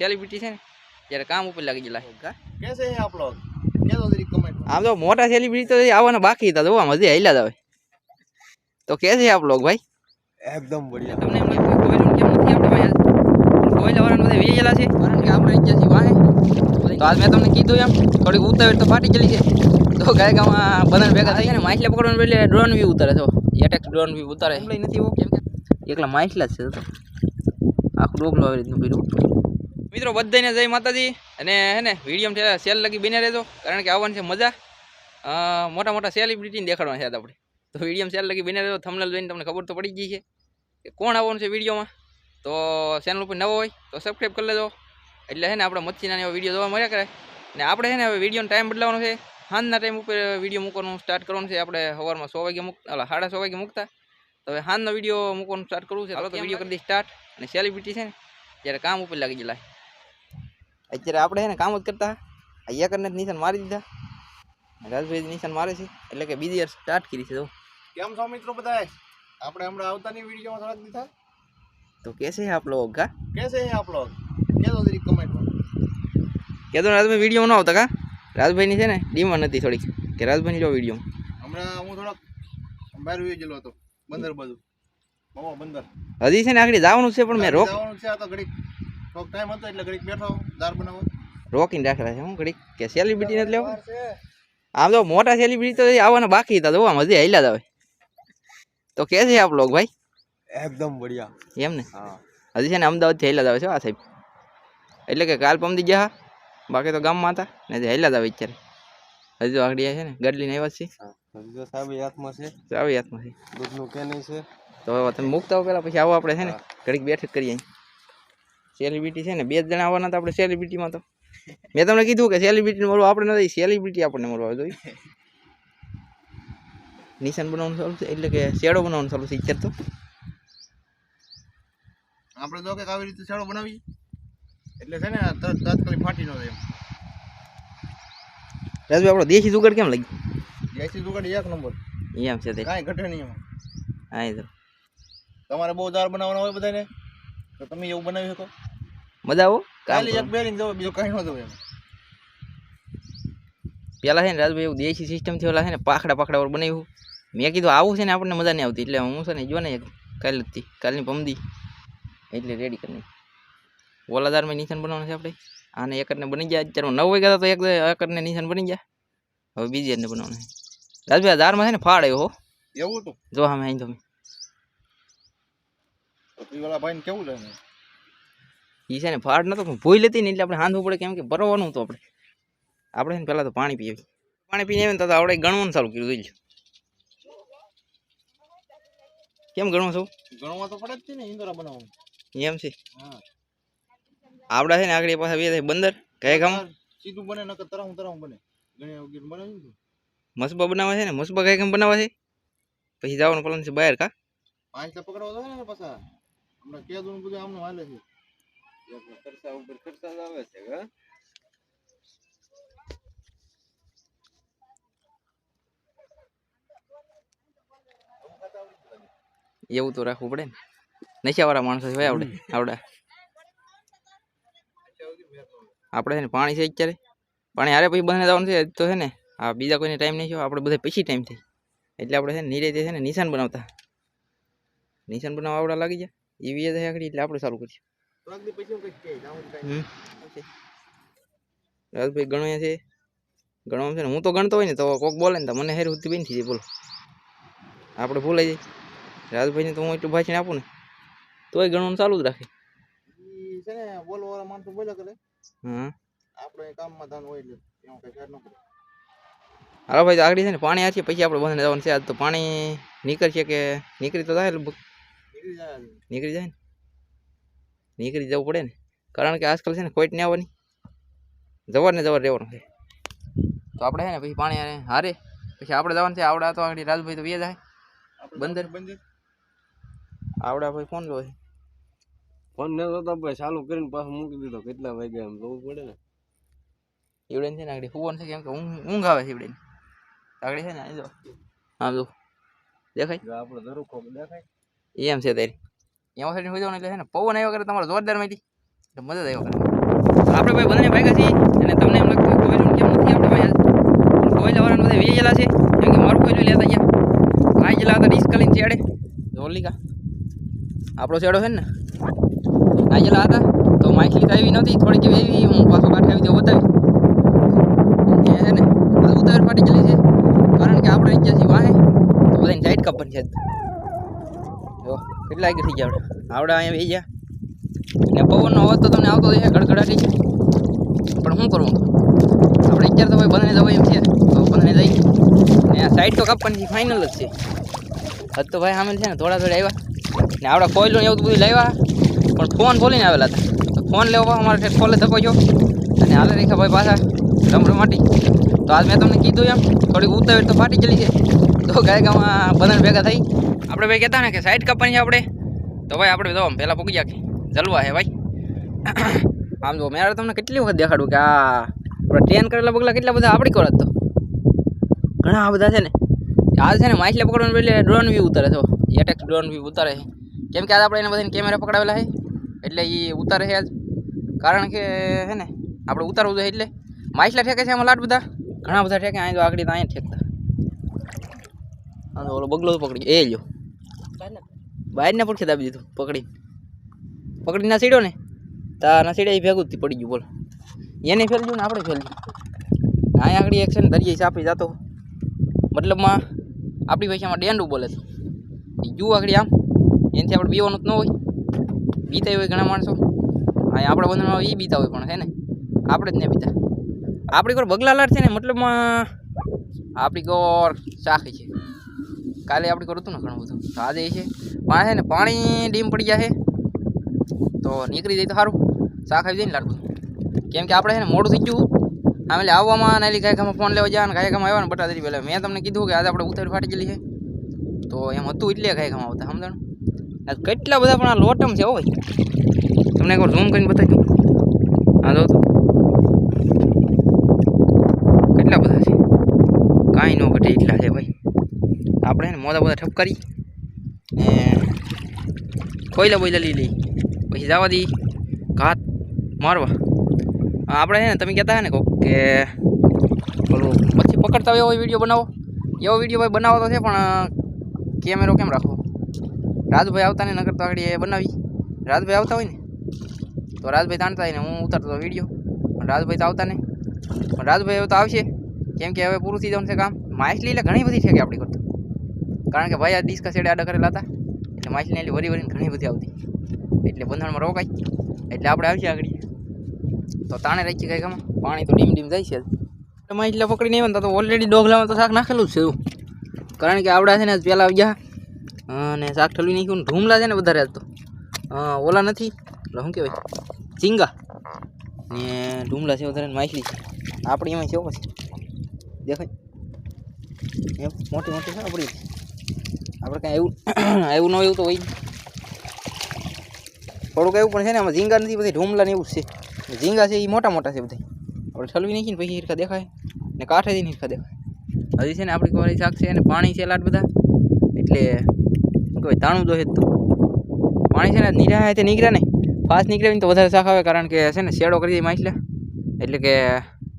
Celebrity છે ને ત્યારે કામ ઉપર લાગી ગયેલા કેસે હે આપ લોગ કેસો જરી કમેન્ટ આમ તો મોટા સેલિબ્રિટી તો આવવાના બાકી હતા જોવા મજા આઈલા આવે તો કેસે આપ લોગ ભાઈ એકદમ બઢિયા તમને એમ લાગ્યું કોઈનું કેમ નથી આપણે ભાઈ કોઈલા વાળાને બધા વેચેલા છે કારણ કે આપણે અહીંયા છીએ વાહે તો આજ મેં તમને કીધું એમ થોડીક ઉતાવળ તો ફાટી ચલી છે તો ગાય ગામમાં બધાને ભેગા થઈ ગયા ને માછલા પકડવાનું એટલે ડ્રોન વ્યૂ ઉતારે તો એટેક ડ્રોન વ્યૂ ઉતારે નથી એવું કેમ કે એકલા માછલા જ છે તો આખું ડોગલું આવી રીતનું કર્યું મિત્રો બધાને જય માતાજી. અને હે ને વીડિયો સેલ લગી બને રહેજો કારણ કે આવવાની છે મજા. મોટા મોટા સેલિબ્રિટીને દેખાડવાના છે આપણે. તો વીડિયો સેલ લગી બને રહેજો થંબનેલ જોઈને તમને ખબર તો પડી ગઈ છે કે કોણ આવવાનું છે વિડીયોમાં. તો ચેનલ ઉપર નવો હોય તો સબસ્ક્રાઈબ કરી લેજો. એટલે હે ને આપણે મચ્છીના એવા વીડિયો જોવા મળ્યા કરે. ને આપણે છે ને હવે વિડીયોનો ટાઈમ બદલાવાનો છે. સાંજના ટાઈમ ઉપર વીડિયો મૂકવાનું સ્ટાર્ટ કરવાનું છે. આપણે સવારમાં સો વાગે મૂક અલા સાડા સો વાગે મૂકતા. તો હવે સાંજનો વીડિયો મૂકવાનું સ્ટાર્ટ કરવું છે. હાલો તો વીડિયો કરી દઈએ સ્ટાર્ટ અને સેલિબ્રિટી છે ને જ્યારે કામ ઉપર લાગી ગયેલા અત્યારે આપણે એને કામ જ કરતા અહીંયા કરીને નિશાન મારી દીધા. રાજભાઈ નિશાન મારે છે એટલે કે બીજી વાર સ્ટાર્ટ કરી છે તો કેમ છો મિત્રો બધા આપણે હમણાં આવતાની વિડીયોમાં થોડાક દીધા? તો કેસે હે આપ લોગ કા કેસે હે આપ લોગ કેસો જરી કમેન્ટમાં કેતો રાજભાઈ વીડિયો ન આવતા કા? રાજભાઈની છે ને ડીમાં હતી થોડીક. કે રાજભાઈની જો વીડિયો હમણાં હું થોડોક બહાર વિયો ગયેલો હતો બંદર બાજુ. બંદર. હજી છે ને આગળ જવાનું છે પણ મેં રોક જવાનું છે આ તો ઘડી થોડોક ટાઈમ હતો એટલે ઘડીક બેઠો દાર બનાવો રોકીને રાખેલા છે હું ઘડીક કે સેલિબ્રિટી નથી લેવા? આમ તો મોટા સેલિબ્રિટી તો આવવાના બાકી હતા જોવા મજા હેલા જ આવે. તો કે છે આપ લોકો ભાઈ? એકદમ બઢિયા. એમ ને? હા. હજી છે ને અમદાવાદથી હેલા જ આવે છે આ સાહેબ. એટલે કે કાલ પમદી ગયા હા. બાકી તો ગામમાં હતા ને હજી હેલા જ આવે અત્યારે. હજી તો આગળ છે ને ગડલીને આવ્યા છે હજી તો હાથમાં છે. સાવી હાથમાં છે. દૂધનું કે નહીં છે. તો હવે તમે મૂકતા હો પહેલાં પછી આવો આપણે છે ને ઘડીક બેઠક કરીએ સેલિબ્રિટી છે ને બે જ જણા આવવાના હતા આપણે સેલિબ્રિટીમાં તો. મેં તમને કીધું કે સેલિબ્રિટી મળવું આપણે નથી સેલિબ્રિટી આપણને મળવા જોઈએ. નિશાન બનાવવાનું ચાલુ છે એટલે કે શેડો બનાવવાનું ચાલુ છે ઈચ્છર તો. આપણે તો કે આવી રીતે શેડો બનાવી એટલે છે ને તરત તાત્કાલિક ફાટી ન જાય રાજભાઈ આપણો દેશી જુગાડ કેમ લાગી દેશી જુગાડ એક નંબર. એમ છે તે. કાંઈ ઘટે નહીં એમાં. હા એ તો. તમારે બહુ દાળ બનાવવાનો હોય બધાને તો તમે એવું બનાવી શકો. મજા આવો? કામ ખાલી એક બેરિંગ દો બીજું કાંઈ ન દો એમ. પેલા છે ને રાજભાઈ એવું દેશી સિસ્ટમથી ઓલા છે ને પાખડા પાખડા વાળું બનાવ્યું. મેં કીધું આવું છે ને આપણને મજા નહીં આવતી એટલે હું છે ને જો ને કાલે જ થી કાલની પમદી. એટલે રેડી કરી નાખી ઓલાદારમાં નિશાન બનાવવાનું છે આપણે. આને એકરને બની ગયા અત્યારમાં નવ વાગ્યા હતા તો એક એકરને નિશાન બની ગયા. હવે બીજી એકને બનાવવાનું છે. રાજભાઈ આ દારમાં છે ને ફાડ આવ્યો હો. એવું હતું? જો સામે અહીં તમે. તો એ વાળા ભાઈને કેવું લાગે એ છે ને ફાડ નતો પણ ભૂલ લેતી ને એટલે આપણે હાંધવું પડે કેમ કે ભરવાનું હતું આપણે. આપણે છે ને પહેલાં તો પાણી પીએ. પાણી પીને આવે ને તો આપણે ગણવાનું ચાલુ કર્યું જોઈ કેમ ગણવા છું? ગણવા તો પડે જ છે ને ઇન્દોરા બનાવવાનું. એમ છે? હા. આપડા છે ને આગળ પાછા બે બંદર કયા ગામ સીધું બને નકર તરાવું તરાવું બને. ગણ્યા વગેરે બનાવી મસબા બનાવે છે ને મસબા કયા ગામ બનાવે છે? પછી જવાનું પ્લાન છે બહાર કા? પાંચ પકડવા દો ને પાછા. હમણાં કેદું બધું આમનું હાલે છે. ખર્ચા ઉપર ખર્ચા જ આવે છે હા એવું તો રાખવું પડે ને. નશાવાળા માણસો છે, ભાઈ, આવડે આવડે. આપણે છે ને પાણી છે અત્યારે. પાણી હારે પછી બંને જવાનું છે તો છે ને, આ બીજા કોઈને ટાઈમ નહીં થયો, આપણે બધા પછી ટાઈમ થાય. એટલે આપણે છે ને નીરેતે છે ને નિશાન બનાવતા. નિશાન બનાવવા આવડા લાગી જાય એવી એ આગળ એટલે આપણે સારું કરીશું થોડાક પછી હું કંઈક કહે જાઉં કાંઈ રાજભાઈ ગણવા છે. ગણવા છે ને? હું તો ગણતો હોય ને તો કોક બોલે ને તો મને હેર સુધી બેન થઈ જાય બોલો. આપણે ભૂલાઈ જાય રાજભાઈને તો હું એટલું ભાષણ આપું ને તોય ગણવાનું ચાલુ જ રાખે. છે ને બોલવાળા માણસો બોલ્યા કરે. હા આપણે કામમાં ધાન હોય એટલે એમાં કઈ ન પડે. હાલો ભાઈ તો આગળ છે ને પાણી આછી પછી આપણે બંધ જવાનું છે. આજ તો પાણી નીકળશે કે નીકળી તો થાય નીકળી જાય નીકળી જાય ને? નીકળી જવું પડે ને. કારણ કે આજકાલ છે ને કોઈ નહીં આવવાની. જવાર ને જવાર રહેવાનું છે. તો આપણે છે ને પછી પાણી હારે- પછી આપણે જવાનું છે આવડા તો આગળ રાજભાઈ તો બે જાય. બંદર? આવડા ભાઈ ફોન લો ફોન ન તો ભાઈ ચાલુ કરીને પાછું મૂકી દીધો. કેટલા વાગ્યા એમ જોવું પડે ને? ઈવડે છે ને આગળ ફૂવન છે કેમ કે ઊંઘ આવે છે ઈવડે આગળ છે ને આજો જો આમ જો દેખાય? આપણે ધરું ખોક દેખાય. એમ છે તારી. એમાં સાઈડ હોઈ જવાનું એટલે છે ને, પવન આવ્યો કરે તમારો જોરદાર માહિતી. એટલે મજા જ આવ્યો કરે. આપણે ભાઈ બધાને ભાગ્યા છીએ અને તમને એમ લાગતું કોઈ કેમ નથી આપણે ભાઈ કોયલા વાળાને બધા વેચી ગયેલા છે. કેમ કે મારું કોયલું લેતા ગયા આવી ગયેલા હતા ડિસ્કલીન ચેડે જોલિકા આપણો ચેડો છે ને. આવી ગયેલા હતા. તો માછલી તો આવી નહોતી. થોડીક એવી હું પાછો કાંઠે આવી તો બતાવી છે ને આ ઉતાવળ ફાટી ગયેલી છે. કારણ કે આપણે ગયા છીએ વાહે. તો બધાની સાઈડ કાપવાની છે. જો કેટલા આગળ થઈ જાય આપણે આવડે અહીંયા બેસી ગયા ને પવનનો અવાજ તો તમને આવતો હોય ગડગડાટી પણ શું કરવું આપણે અત્યારે તો ભાઈ બંને જવાય એમ છે. તો બંને જઈ ને સાઈડ તો કાપવાની ફાઇનલ જ છે. હદ તો ભાઈ સામેલ છે ને થોડા થોડા આવ્યા. ને આપણા કોયલું એવું બધું લાવ્યા. પણ ફોન બોલીને આવેલા હતા. ફોન લેવા અમારે ખોલે ધકો છો અને હાલે રેખા ભાઈ પાછા રમરમાટી તો આજ મેં તમને કીધું એમ, થોડીક ઉતાવળ તો ફાટી ચડી છે તો ગાયકામાં બધાને ભેગા થઈ આપણે ભાઈ કહેતા ને કે સાઈડ કાપવાની છે આપણે. તો ભાઈ આપણે તો પહેલાં પૂકી ગયા જલવા હે ભાઈ. આમ જો મેં તમને કેટલી વખત દેખાડું કે આ આપણે ટ્રેન કરેલા પગલાં કેટલા બધા આપણી કોરત તો. ઘણા બધા છે ને. આજ છે ને માછલી પકડવાનું એટલે ડ્રોન વ્યૂ ઉતારે છો એટેક્સ ડ્રોન વ્યૂ ઉતારે છે. કેમ કે આજ આપણે એને બધાને કેમેરા પકડાવેલા છે. એટલે એ ઉતારે છે આજ. કારણ કે છે ને, આપણે ઉતારવું જોઈએ એટલે. માછલા ઠેકે છે આમાં લાટ બધા. ઘણા બધા ઠેકે, અહીં તો આગળ અહીંયા ઠેકતા. ઓલો બગલો પકડી એ લ્યો. બહારને પડખે દાબી દીધું પકડી. પકડીને સીડ્યો ને? તારના સીડે એ ભેગું જ પડી ગયું, બોલો. એને ફેલજું ને આપણે ફેલજું. અહીંયા આગળ એક છે ને દરિયાઈ સાપી જતો. મતલબમાં આપણી ભાષામાં ડેન્ડું બોલે છે. જુઓ આગળ આમ. એનાથી આપણે બીવાનું જ ન હોય. બીતા હોય ઘણા માણસો. અહીંયા આપણા બંધનમાં એ બીતા હોય પણ છે ને? આપણે જ નહીં બીતા. આપણી કોર બગલા લાટ છે ને, મતલબમાં આપણી કોર ચાખી છે. કાલે આપણે કરું હતું ને ઘણું બધું? તો આજે છે, પણ છે ને, પાણી ડીમ પડી જાય તો નીકળી જાય તો સારું. શાક આવી જાય ને લાડુ. કેમ કે આપણે છે ને મોડું થઈ ગયું આમ એટલે આવવામાં નાલી ગાયકામાં ફોન લેવા જવાનું, ગાયકામાં આવ્યા ને બટા તરી પહેલાં. મેં તમને કીધું કે આજે આપણે ઉતારી ફાટી ગયેલી છે. તો એમ હતું એટલે ગાયકામાં આવતા, સમજણ? કેટલા બધા પણ આ લોટમ છે હો ભાઈ. તમને એકવાર ઝૂમ કરીને બતાવી દઉં. હા જો તો કેટલા બધા છે કાંઈ ન ઘટે એટલા છે ભાઈ આપણે મોદા બધા ઠપકારી ને કોયલા બોયલા લઈ લઈ. પછી જવા દી. ઘાત મારવા. આપણે છે ને તમે કહેતા હે ને કોક કે પેલું પછી પકડતા હોય એવો વીડિયો બનાવો. એવો વીડિયો ભાઈ બનાવો તો છે પણ કેમેરો કેમ રાખો રાજભાઈ આવતા ને નગર તો એ બનાવી. રાજભાઈ આવતા હોય ને, તો રાજભાઈ તાણતા હોય ને હું ઉતારતો વીડિયો. પણ રાજભાઈ તો આવતા ને. પણ રાજભાઈ હવે તો આવશે. કેમ કે હવે પૂરું થઈ જવાનું છે કામ. માછલી એટલે ઘણી બધી છે કે આપણી કરતો. કારણ કે ભાઈ આ ડિસ્કસ એડે આડા કરેલા હતા. એટલે માછલી એટલી વરી વરીને ઘણી બધી આવતી. એટલે બંધારણમાં રોકાય. એટલે આપણે આવી આગળ. તો તાણે રાખી કઈ ગમે પાણી તો ડીમ ડીમ જાય છે. તમે પકડી પકડીને આવ્યા તો ઓલરેડી ડોગલામાં તો શાક નાખેલું જ છે કારણ કે આવડા છે ને પહેલાં આવી ગયા. અને શાક ઠલવી નાખ્યું ઢૂમલા છે ને વધારે તો. ઓલા નથી. એટલે શું કહેવાય? ઝીંગા. ને ઢૂમલા છે વધારે માછલી છે. આપણી એમાં છે દેખાય. મોટી મોટી છે આપણી? આપણે કાંઈ એવું એવું ન એવું તો હોય. થોડુંક એવું પણ છે ને, આમાં ઝીંગા નથી બધી ઢૂમલા ને એવું છે. ઝીંગા છે એ મોટા મોટા છે બધા આપણે ઠલવી નાખીને પછી હિરખા દેખાય, ને કાંઠેથી હિરખા દેખાય. હજી છે ને આપણી કોરી શાક છે અને પાણી છે લાટ બધા, એટલે શું કહેવાય, તાણું જ તો. પાણી છે ને નીરા તે નીકળે ને, ફાસ્ટ નીકળે ને તો વધારે શાક આવે, કારણ કે છે ને શેડો કરી દે માછલા. એટલે કે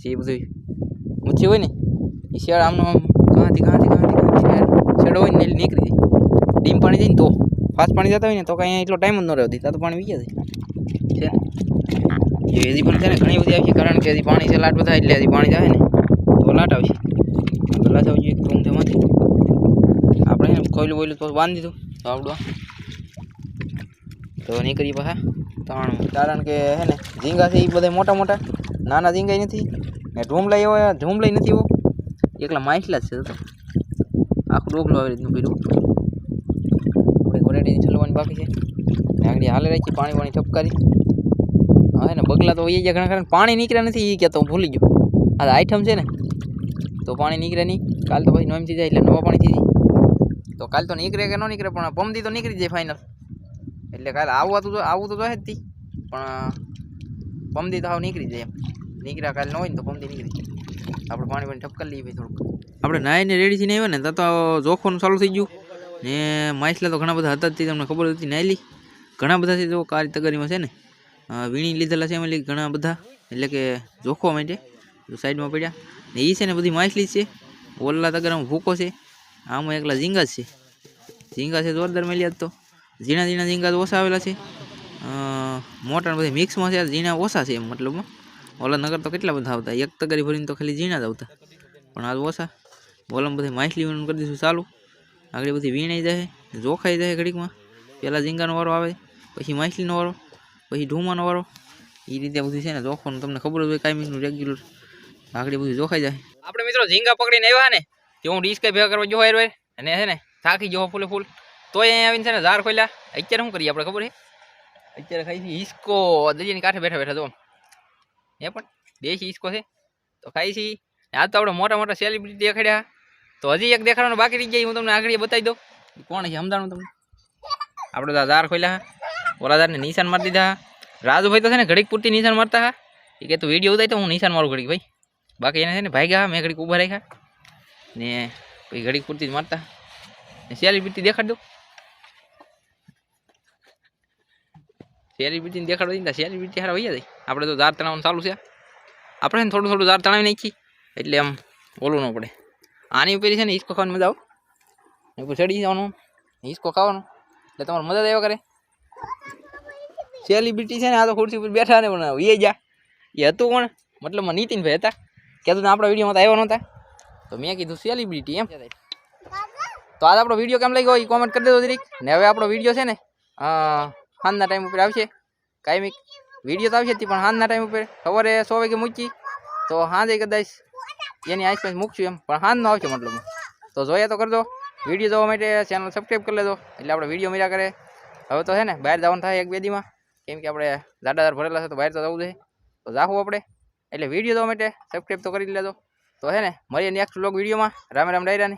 જે બધું ઊંચી હોય ને, એ શેડ આમનો આમ કાંથી કાંથી કાંથી કાંથી હોય ને નીકળી જાય. ડીમ પાણી જાય ને તો. ફાસ્ટ પાણી જતા હોય ને તો કાંઈ એટલો ટાઈમ જ ન રહ્યો. ત્યાં તો પાણી વી જાય. છે હજી પણ છે ને ઘણી બધી આવશે કારણ કે હજી પાણી છે, લાટ બધા એટલે હજી પાણી જાય ને. તો લાટ આવશે. લાટ જવું એક રૂમ તેમાંથી આપણે કોયલું બોયલું તો બાંધી દીધું તો આપણું તો નીકળી પાછા ત્રણ કારણ કે હે ને, ઝીંગા છે એ બધા મોટા મોટા. નાના ઝીંગાય નથી. ને ઢૂમલા એવો ઢૂમલાય નથી એવો. એકલા માછલા જ છે તો. આખું ડોકલું આવી રીતનું કર્યું આપણે ક્વોલિટી છલવાની બાકી છે. આગળ હાલે રાખી, પાણી પાણી ઠપકારી હા, ને બગલા તો એ ઘણા ખરા પાણી નીકળ્યા નથી એ કહેતો હું ભૂલી ગયો. આ આઈટમ છે ને, તો પાણી નીકળે નહીં. કાલ તો પછી નોમથી જાય એટલે નવા પાણી થઈ જાય. તો કાલ તો નીકળે કે ન નીકળે, પણ પમદી તો નીકળી જાય ફાઇનલ એટલે કાલ આવવા તો આવું તો જોઈએ જ તી. પણ પમદી તો હાવ નીકળી જાય એમ. નીકળ્યા કાલે ન હોય ને તો પમદી નીકળી જાય. આપણે પાણી પાણી ઠપકાર લઈએ ભાઈ થોડુંક. આપણે નાહીને રેડી થઈને આવ્યા ને ત્યાં તો જોખવાનું ચાલુ થઈ ગયું. ને માછલા તો ઘણા બધા હતા જ તમને ખબર હતી નાયલી? ઘણા બધા છે જો કારી તગરીમાં છે ને. વીણી લીધેલા છે એમાં ઘણા બધા, એટલે કે જોખવા માટે સાઈડમાં પડ્યા. ને એ છે ને બધી માછલી છે. ઓલા તગરામાં ભૂકો છે. આમાં એકલા ઝીંગા છે. ઝીંગા છે જોરદાર મેલ્યા જ તો. ઝીણા ઝીણા ઝીંગા તો ઓછા આવેલા છે. મોટા બધી મિક્સમાં છે. ઝીણા ઓછા છે મતલબમાં ઓલા નગર તો કેટલા બધા આવતા. એક તગારી ભરીને તો ખાલી ઝીણા જ આવતા. પણ આ ઓછા. ઓલામાં બધી માછલી કરી દઈશું, ચાલુ. આગળ બધી વીણાઈ જાય, જોખાઈ જાય ઘડીકમાં. પહેલાં ઝીંગાનો વારો આવે, પછી માછલીનો વારો, પછી ઢૂમાનો વારો. એ રીતે બધું છે ને જોખવાનું તમને ખબર જ હોય કાયમીનું રેગ્યુલર આગળ બધું જોખાઈ જાય. આપણે મિત્રો ઝીંગા પકડીને આવ્યા ને તે હું ડીસ્કે ભેગા કરવા જોવાય રોય અને છે ને, થાકી જવો ફૂલે ફૂલ. તોય અહીંયા આવીને છે ને ઝાર ખોલ્યા. અત્યારે શું કરીએ આપણે ખબર છે? અત્યારે ખાઈ છે હિસ્કો દરિયાની કાંઠે બેઠા બેઠા જો એ પણ, દેશી હિસ્કો છે. તો ખાઈ છે આ તો આપણે મોટા મોટા સેલિબ્રિટી દેખાડ્યા. તો હજી એક દેખાડવાનું બાકી રહી જાય હું તમને આગળ બતાવી દઉં. કોણ છે, સમજાણું તમને? આપણે તો આ ખોલ્યા હા. ઓલા ઝારને નિશાન મારી દીધા રાજુભાઈ તો છે ને ઘડીક પૂરતી નિશાન મારતા હા. એ કે તું વીડિયો ઉતારી તો હું નિશાન મારું ઘડીક, ભાઈ. બાકી એને છે ને ભાઈ ગયા મેં ઘડીક ઊભા રાખ્યા. ને પછી ઘડીક પૂરતી જ મારતા ને સેલિબ્રિટી દેખાડ દઉં. સેલિબ્રિટીને દેખાડો દઈને સેલિબ્રિટી હારા વૈયા જાય. આપણે તો દાર તણાવવાનું ચાલુ છે. આપણે ને થોડું થોડું દાર તણાવી નાખી. એટલે આમ બોલવું ન પડે. આની ઉપર છે ને હિસ્કો ખાવાની મજા આવે. ઉપર ચડી જવાનું. હિસ્કો ખાવાનો. એટલે તમારે મજા જ આવ્યા કરે. સેલિબ્રિટી છે ને આ તો ખુરશી ઉપર બેઠા ને પણ એ જા. એ હતું કોણ? મતલબ નીતિનભાઈ હતા. કહેતું ને આપણા વિડીયોમાં તો આવ્યા નહોતા. તો મેં કીધું સેલિબ્રિટી એમ. તો આજ આપણો વીડિયો કેમ લાગ્યો એ કોમેન્ટ કરી દેજો જરીક. ને હવે આપણો વીડિયો છે ને અ, સાંજના ટાઈમ ઉપર આવશે. કાયમિક. વીડિયો તો આવશે જ તે પણ સાંજના ટાઈમ ઉપર. સવારે સો વાગે મૂકી. તો સાંજે કદાચ એની આસપાસ મૂકશું એમ. પણ સાંજનો આવશે મતલબ. તો જોઈએ તો કરજો. વીડિયો જોવા માટે ચેનલ સબસ્ક્રાઈબ કરી લેજો. એટલે આપણે વીડિયો મળ્યા કરે. હવે તો છે ને, બહાર જવાનું થાય એક બે દીમાં. કેમ કે આપણે દાદાદાર ભરેલા છે તો બહાર તો જવું છે તો જાવું આપણે. એટલે વીડિયો જોવા માટે સબસ્ક્રાઈબ તો કરી લેજો. તો છે ને, મળીએ નેક્સ્ટ બ્લોગ વિડીયોમાં. રામ રામ ડાયરાની.